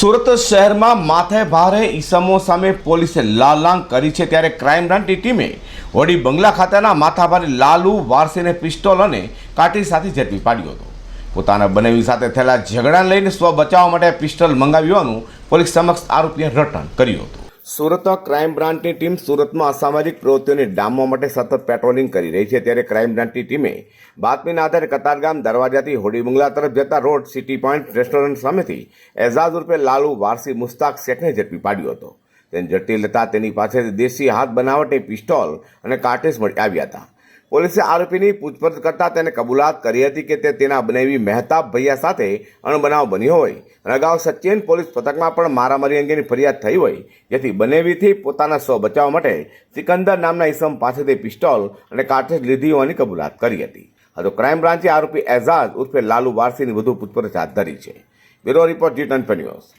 સુરત શહેરમાં માથે ભારે ઈસમો સામે પોલીસે લાલાંગ કરી છે ત્યારે ક્રાઇમ બ્રાન્ચની ટીમે વડી બંગલા ખાતેના માથાભારે લાલુ વારસીને પિસ્તોલ અને કાટી સાથે ઝડપી પાડ્યો હતો. પોતાના બનેવી સાથે થયેલા ઝઘડાને લઈને સ્વ બચાવવા માટે પિસ્તોલ મંગાવ્યું પોલીસ સમક્ષ આરોપીએ રટણ કર્યું હતું. સુરત ક્રાઇમ બ્રાન્ચની ટીમ સુરતમાં અસામાજિક પ્રવૃત્તિઓને ડામવા માટે સતત પેટ્રોલિંગ કરી રહી છે. ત્યારે ક્રાઇમ બ્રાન્ચની ટીમે બાતમીના આધારે કતારગામ દરવાજાથી હોડી બંગલા તરફ જતા રોડ સિટી પોઈન્ટ રેસ્ટોરન્ટ સામેથી એઝાઝ રૂપે લાલુ વારસી મુસ્તાક શેખને ઝડપી પાડ્યો હતો. તેને ઝડપી લેતા તેની પાસેથી દેશી હાથ બનાવટની પિસ્તોલ અને કાર્ટેજ મળી આવ્યા હતા. પોલીસે આરોપીની પૂછપરછ કરતા તેને કબૂલાત કરી હતી કે તે તેના બનેવી મહેતાબ ભૈયા સાથે અણબનાવ બન્યો હોય. અને અગાઉ સચિન પોલીસ પથકમાં પણ મારામારી અંગેની ફરિયાદ થઈ હોય, જેથી બનેવીથી પોતાના સ્વ બચાવવા માટે સિકંદર નામના ઈસમ પાસેથી પિસ્તોલ અને કાર્ટેજ લીધી હોવાની કબૂલાત કરી હતી. તો ક્રાઇમ બ્રાન્ચે આરોપી એઝાઝ ઉર્ફે લાલુ વારસીની વધુ પૂછપરછ હાથ ધરી છે. Bureau report G twenty news.